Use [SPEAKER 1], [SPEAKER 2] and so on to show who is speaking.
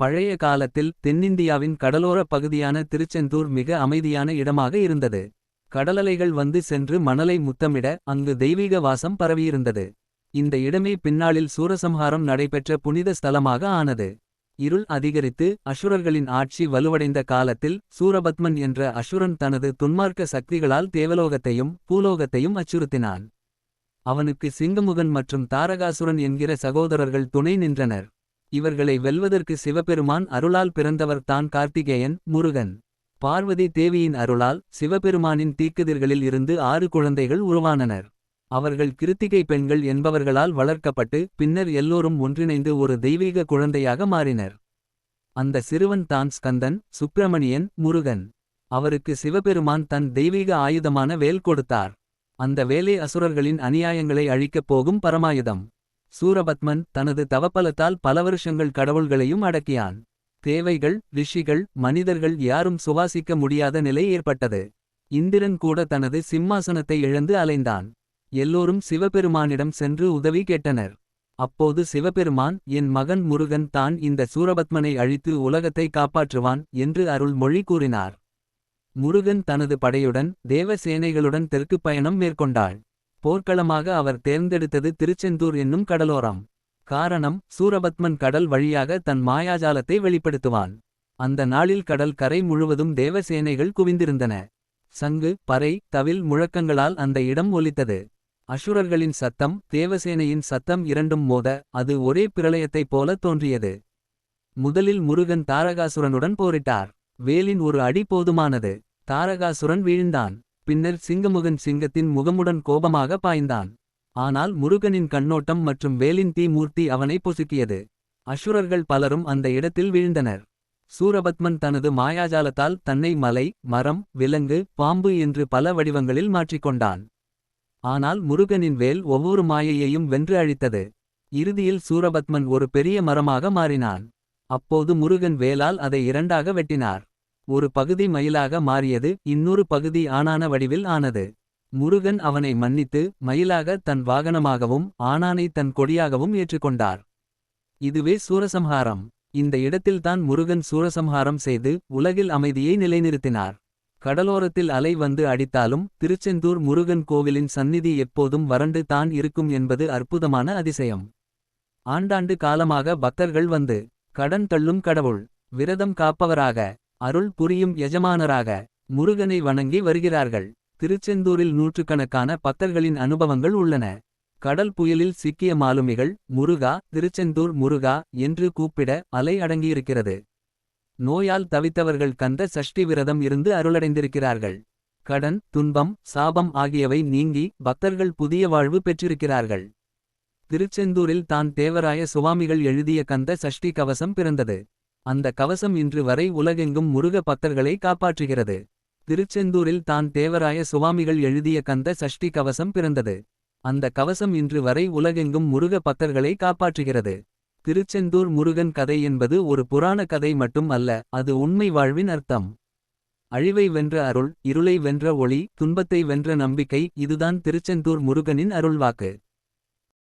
[SPEAKER 1] பழைய காலத்தில் தென்னிந்தியாவின் கடலோரப் பகுதியான திருச்செந்தூர் மிக அமைதியான இடமாக இருந்தது. கடலலைகள் வந்து சென்று மணலை முத்தமிட அங்கு தெய்வீக வாசம் பரவியிருந்தது. இந்த இடமே பின்னாளில் சூரசம்ஹாரம் நடைபெற்ற புனித ஸ்தலமாக ஆனது. இருள் அதிகரித்து அசுரர்களின் ஆட்சி வலுவடைந்த காலத்தில் சூரபத்மன் என்ற அசுரன் தனது துன்மார்க்க சக்திகளால் தேவலோகத்தையும் பூலோகத்தையும் அச்சுறுத்தினான். அவனுக்கு சிங்கமுகன் மற்றும் தாரகாசுரன் என்கிற சகோதரர்கள் துணை நின்றனர். இவர்களை வெல்வதற்கு சிவபெருமான் அருளால் பிறந்தவர் தான் கார்த்திகேயன் முருகன். பார்வதி தேவியின் அருளால் சிவபெருமானின் தீக்குதிர்களில் இருந்து ஆறு குழந்தைகள் உருவானனர். அவர்கள் கிருத்திகை பெண்கள் என்பவர்களால் வளர்க்கப்பட்டு பின்னர் எல்லோரும் ஒன்றிணைந்து ஒரு தெய்வீக குழந்தையாக மாறினர். அந்த சிறுவன் தான் ஸ்கந்தன் சுப்பிரமணியன் முருகன். அவருக்கு சிவபெருமான் தன் தெய்வீக ஆயுதமான வேல் கொடுத்தார். அந்த வேலை அசுரர்களின் அநியாயங்களை அழிக்கப் போகும் பரமாயுதம். சூரபத்மன் தனது தவப்பலத்தால் பல வருஷங்கள் கடவுள்களையும் அடக்கியான். தேவைகள் ரிஷிகள் மனிதர்கள் யாரும் சுவாசிக்க முடியாத நிலை ஏற்பட்டது. இந்திரன் கூட தனது சிம்மாசனத்தை இழந்து அலைந்தான். எல்லோரும் சிவபெருமானிடம் சென்று உதவி கேட்டனர். அப்போது சிவபெருமான் என் மகன் முருகன் தான் இந்த சூரபத்மனை அழித்து உலகத்தை காப்பாற்றுவான் என்று அருள்மொழி கூறினார். முருகன் தனது படையுடன் தேவசேனைகளுடன் தெற்குப் பயணம் மேற்கொண்டாள். போர்க்களமாக அவர் தேர்ந்தெடுத்தது திருச்செந்தூர் என்னும் கடலோரம். காரணம் சூரபத்மன் கடல் வழியாக தன் மாயாஜாலத்தை வெளிப்படுத்துவான். அந்த நாளில் கடல் கரை முழுவதும் தேவசேனைகள் குவிந்திருந்தன. சங்கு பறை தவில் முழக்கங்களால் அந்த இடம் ஒலித்தது. அசுரர்களின் சத்தம் தேவசேனையின் சத்தம் இரண்டும் மோத அது ஒரே பிரளயத்தைப் போல தோன்றியது. முதலில் முருகன் தாரகாசுரனுடன் போரிட்டார். வேலின் ஒரு அடி போதுமானது. தாரகாசுரன் வீழ்ந்தான். பின்னர் சிங்கமுகன் சிங்கத்தின் முகமுடன் கோபமாக பாய்ந்தான். ஆனால் முருகனின் கண்ணோட்டம் மற்றும் வேலின் தீ மூர்த்தி அவனை பொசுக்கியது. அசுரர்கள் பலரும் அந்த இடத்தில் வீழ்ந்தனர். சூரபத்மன் தனது மாயாஜாலத்தால் தன்னை மலை மரம் விலங்கு பாம்பு என்று பல வடிவங்களில் மாற்றிக்கொண்டான். ஆனால் முருகனின் வேல் ஒவ்வொரு மாயையையும் வென்று அழித்தது. இறுதியில் சூரபத்மன் ஒரு பெரிய மரமாக மாறினான். அப்போது முருகன் வேலால் அதை இரண்டாக வெட்டினார். ஒரு பகுதி மயிலாக மாறியது இன்னொரு பகுதி ஆனான வடிவில் ஆனது. முருகன் அவனை மன்னித்து மயிலாக தன் வாகனமாகவும் ஆணானை தன் கொடியாகவும் ஏற்றுக்கொண்டார். இதுவே சூரசம்ஹாரம். இந்த இடத்தில்தான் முருகன் சூரசம்ஹாரம் செய்து உலகில் அமைதியை நிலைநிறுத்தினார். கடலோரத்தில் அலை வந்து அடித்தாலும் திருச்செந்தூர் முருகன் கோவிலின் சந்நிதி எப்போதும் வறண்டு தான் இருக்கும் என்பது அற்புதமான அதிசயம். ஆண்டாண்டு காலமாக பக்தர்கள் வந்து கடன் தள்ளும் கடவுள் விரதம் காப்பவராக அருள் புரியும் எஜமானராக முருகனை வணங்கி வருகிறார்கள். திருச்செந்தூரில் நூற்றுக்கணக்கான பக்தர்களின் அனுபவங்கள் உள்ளன. கடல் புயலில் சிக்கிய மாலுமிகள் முருகா திருச்செந்தூர் முருகா என்று கூப்பிட அலை அடங்கியிருக்கிறது. நோயால் தவித்தவர்கள் கந்த சஷ்டி விரதம் இருந்து அருளடைந்திருக்கிறார்கள். கடன் துன்பம் சாபம் ஆகியவை நீங்கி பக்தர்கள் புதிய வாழ்வு பெற்றிருக்கிறார்கள். திருச்செந்தூரில் தான் தேவராய சுவாமிகள் எழுதிய கந்த சஷ்டி கவசம் பிறந்தது. அந்த கவசம் இன்று வரை உலகெங்கும் முருக பக்தர்களை காப்பாற்றுகிறது. திருச்செந்தூரில் தான் தேவராய சுவாமிகள் எழுதிய கந்த சஷ்டி கவசம் பிறந்தது. அந்த கவசம் இன்று வரை உலகெங்கும் முருக பக்தர்களை காப்பாற்றுகிறது. திருச்செந்தூர் முருகன் கதை என்பது ஒரு புராண கதை மட்டும் அல்ல அது உண்மை வாழ்வின் அர்த்தம். அழிவை வென்ற அருள் இருளை வென்ற ஒளி துன்பத்தை வென்ற நம்பிக்கை இதுதான் திருச்செந்தூர் முருகனின் அருள்வாக்கு.